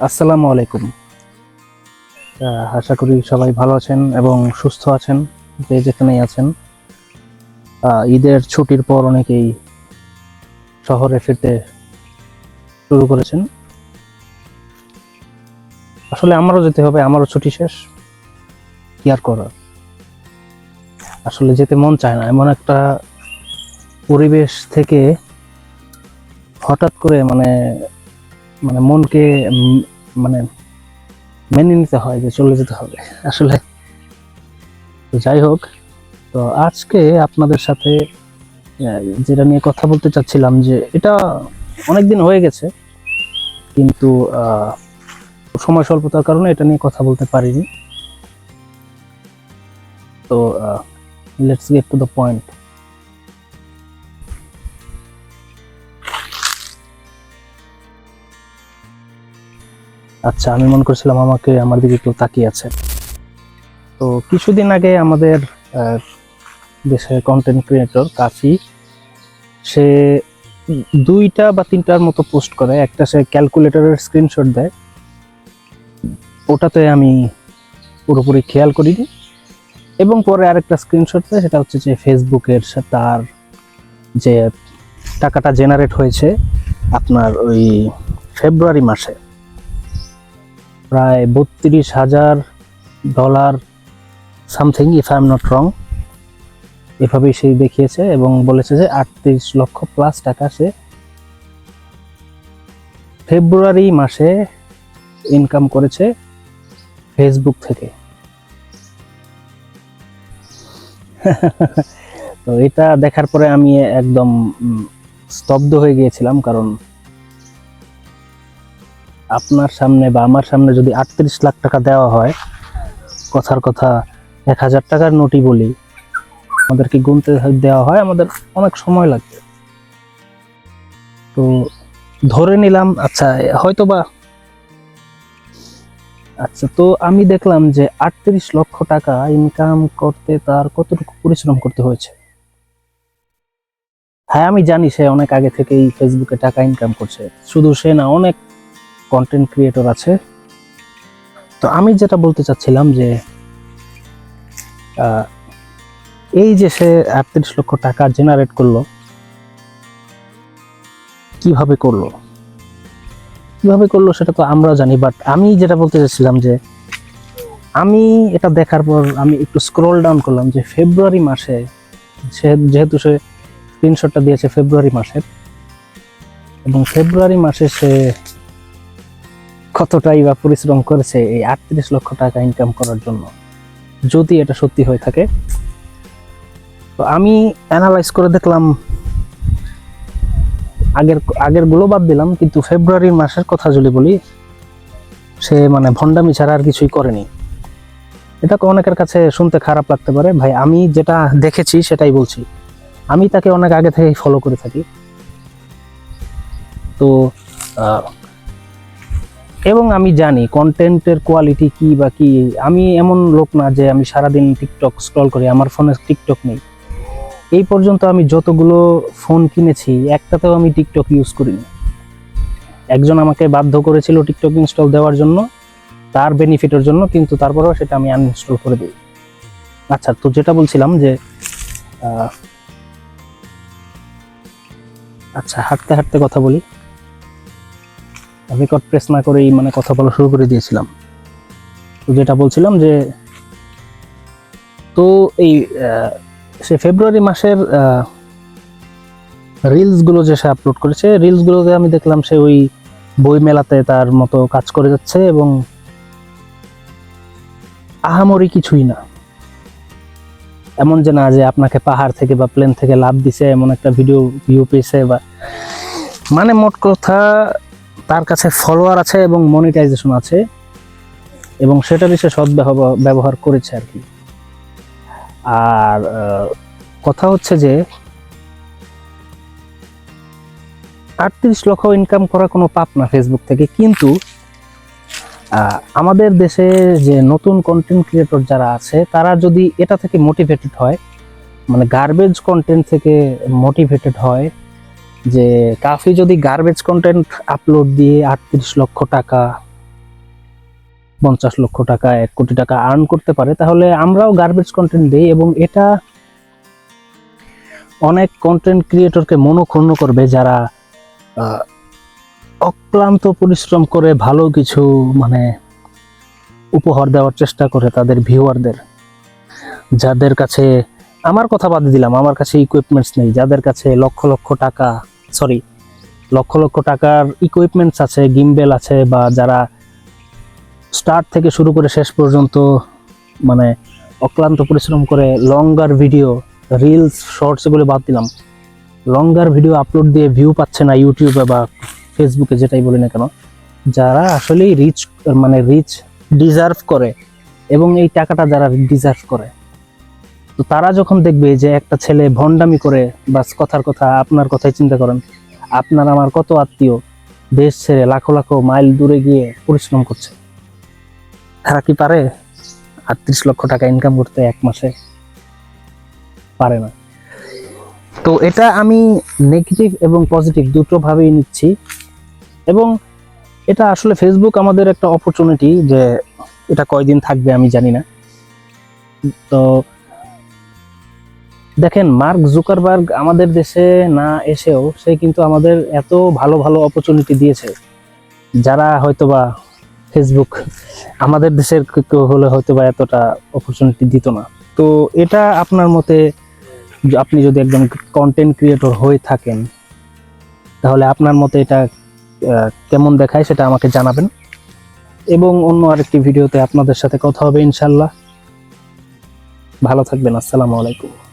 আসসালামু আলাইকুম। আশা করি সবাই ভালো আছেন এবং সুস্থ আছেন, যে যেখানেই আছেন। ঈদের ছুটির পর অনেকেই শহরে ফিরতে শুরু করেছেন। আসলে আমারও যেতে হবে, আমারও ছুটি শেষ। কি আর করার? আসলে যেতে মন চায় না, এমন একটা পরিবেশ থেকে হঠাৎ করে মানে মানে মনকে মানে মেনে নিতে হয় যে চলে যেতে হবে। আসলে যাই হোক, তো আজকে আপনাদের সাথে যেটা নিয়ে কথা বলতে চাচ্ছিলাম যে এটা অনেকদিন হয়ে গেছে, কিন্তু সময় স্বল্পতার কারণে এটা নিয়ে কথা বলতে পারিনি। তো let's get to the point আচ্ছা আমি মনে করছিলাম আমাকে আমার দিকে কেউ তাকিয়ে আছে। তো কিছুদিন আগে আমাদের দেশের কন্টেন্ট ক্রিয়েটর কাফি, সে দুইটা বা তিনটার মতো পোস্ট করে। একটা সে ক্যালকুলেটরের স্ক্রিনশট দেয়। ওটাতে আমি পুরোপুরি খেয়াল করিনি। এবং পরে আরেকটা স্ক্রিনশট দেয়, সেটা হচ্ছে যে ফেসবুকের তার যে টাকাটা জেনারেট হয়েছে আপনার ওই ফেব্রুয়ারি মাসে। প্রায় বত্রিশ হাজার dollar something if I am not wrong এভাবেই সে দেখিয়েছে এবং বলেছে যে আটত্রিশ লক্ষ প্লাস টাকা সে ফেব্রুয়ারি মাসে ইনকাম করেছে ফেসবুক থেকে। তো এটা দেখার পরে আমি একদম স্তব্ধ হয়ে গিয়েছিলাম কারণ আপনার সামনে বা আমার সামনে যদি আটত্রিশ লাখ টাকা দেওয়া হয়, কথার কথা এক হাজার টাকার নোটই বলি, আমাদেরকে গুনতে দেওয়া হয়, আমাদের অনেক সময় লাগবে। তো ধরে নিলাম আচ্ছা হয়তো বা আচ্ছা তো আমি দেখলাম যে আটত্রিশ লক্ষ টাকা ইনকাম করতে তার কতটুকু পরিশ্রম করতে হয়েছে? হ্যাঁ আমি জানি সে অনেক আগে থেকেই ফেসবুকে টাকা ইনকাম করছে। শুধু সে না, অনেক কন্টেন্ট ক্রিয়েটর আছে। তো আমি যেটা বলতে চাচ্ছিলাম যে এই যে সে আটত্রিশ লক্ষ টাকা জেনারেট করল, কীভাবে করল? কীভাবে করল সেটা তো আমরাও জানি বাট আমি যেটা বলতে চাচ্ছিলাম যে, আমি এটা দেখার পর আমি একটু স্ক্রল ডাউন করলাম যে ফেব্রুয়ারি মাসে সে যেহেতু সে স্ক্রিনশটটা দিয়েছে ফেব্রুয়ারি মাসের, এবং ফেব্রুয়ারি মাসে সে কতটাই বা পরিশ্রম করেছে এই আটত্রিশ লক্ষ টাকা ইনকাম করার জন্য? যদি এটা সত্যি হয়ে থাকে। তো আমি অ্যানালাইজ করে দেখলাম, আগের আগেরগুলো বাদ দিলাম, কিন্তু ফেব্রুয়ারি মাসের কথা যদি বলি, সে মানে ভণ্ডামি ছাড়া আর কিছুই করেনি। এটা অনেকের কাছে শুনতে খারাপ লাগতে পারে। ভাই, আমি যেটা দেখেছি সেটাই বলছি। আমি তাকে অনেক আগে থেকেই ফলো করে থাকি। তো এবং আমি জানি কন্টেন্টের কোয়ালিটি কি বা কি। আমি এমন লোক না যে আমি সারাদিন টিকটক স্ক্রল করি, আমার ফোনে টিকটক নেই। এই পর্যন্ত আমি যতগুলো ফোন কিনেছি, একটাতেও আমি টিকটক ইউজ করিনি। একজন আমাকে বাধ্য করেছিল টিকটক ইনস্টল দেওয়ার জন্য, তার বেনিফিটের জন্য, কিন্তু তারপরেও সেটা আমি আনইনস্টল করে দিই। আচ্ছা তো যেটা বলছিলাম যে আচ্ছা হাঁটতে হাঁটতে কথা বলি। রেকর্ড প্রেস না করেই মানে কথা বলা শুরু করে দিয়েছিলাম। তো যেটা বলছিলাম যে, তো এই সে ফেব্রুয়ারি মাসের রিলসগুলো যে সে আপলোড করেছে রিলস গুলোতে আমি দেখলাম সে ওই বই মেলাতে তার মতো কাজ করে যাচ্ছে এবং আহামরি কিছুই না। এমন যে না যে আপনাকে পাহাড় থেকে বা প্লেন থেকে লাভ দিছে, এমন একটা ভিডিও ভিউ পেয়েছে বা মানে মোট কথা তার কাছে ফলোয়ার আছে এবং মনিটাইজেশন আছে। এবং সেটারই সে ব্যবহার- ব্যবহার করেছে আর কি। আর কথা হচ্ছে যে, আটত্রিশ লক্ষ ইনকাম করা কোনো পাপ না ফেসবুক থেকে। কিন্তু আমাদের দেশে যে নতুন কন্টেন্ট ক্রিয়েটর যারা আছে, তারা যদি এটা থেকে মোটিভেটেড হয় মানে গার্বেজ কন্টেন্ট থেকে মোটিভেটেড হয় যে কাফি যদি গার্বেজ কন্টেন্ট আপলোড দিয়ে আটত্রিশ লক্ষ টাকা, পঞ্চাশ লক্ষ টাকা, এক কোটি টাকা আর্ন করতে পারে, তাহলে আমরাও গার্বেজ কন্টেন্ট দিই এবং এটা অনেক কন্টেন্ট ক্রিয়েটরকে মনোক্ষুণ্ণ করবে যারা অক্লান্ত পরিশ্রম করে ভালো কিছু মানে উপহার দেওয়ার চেষ্টা করে তাদের ভিউয়ারদের যাদের কাছে, আমার কথা বাদ দিলাম, আমার কাছে ইকুইপমেন্টস নেই, যাদের কাছে লক্ষ লক্ষ টাকা সরি লক্ষ লক্ষ টাকার ইকুইপমেন্টস আছে গিম্বেল আছে, বা যারা স্টার্ট থেকে শুরু করে শেষ পর্যন্ত মানে অক্লান্ত পরিশ্রম করে লঙ্গার ভিডিও রিলস শর্টস এগুলো বাদ দিলাম। লঙ্গার ভিডিও আপলোড দিয়ে ভিউ পাচ্ছে না ইউটিউবে বা ফেসবুকে যেটাই বলি না কেন। যারা আসলেই রিচ মানে রিচ ডিজার্ভ করে, এবং এই টাকাটা যারা ডিজার্ভ করে। তো তারা যখন দেখবে যে একটা ছেলে ভণ্ডামি করে, বাস কথার কথা, আপনার কথাই চিন্তা করেন। আপনার আমার কত আত্মীয়, দেশ ছেড়ে লাখো লাখো মাইল দূরে গিয়ে পরিশ্রম করছে। তারা কি পারে? আটত্রিশ লক্ষ টাকা ইনকাম করতে এক মাসে? পারে না। তো এটা আমি নেগেটিভ এবং পজিটিভ দুটো ভাবেই নিচ্ছি। এবং এটা আসলে ফেসবুক আমাদের একটা অপরচুনিটি যে এটা কয়দিন থাকবে আমি জানি না। তো দেখেন, মার্ক জুকারবার্গ আমাদের দেশে না এসেও সে কিন্তু আমাদের এত ভালো ভালো অপরচুনিটি দিয়েছে। যারা হয়তোবা ফেসবুক আমাদের দেশের কেউ হলে হয়তোবা এতটা অপরচুনিটি দিত না। তো এটা আপনার মতে আপনি যদি একজন কন্টেন্ট ক্রিয়েটর হয়ে থাকেন, তাহলে আপনার মতে এটা কেমন দেখায় সেটা আমাকে জানাবেন। এবং অন্য আরেকটি ভিডিওতে আপনাদের সাথে কথা হবে ইনশাল্লাহ। ভালো থাকবেন, আসসালামু আলাইকুম।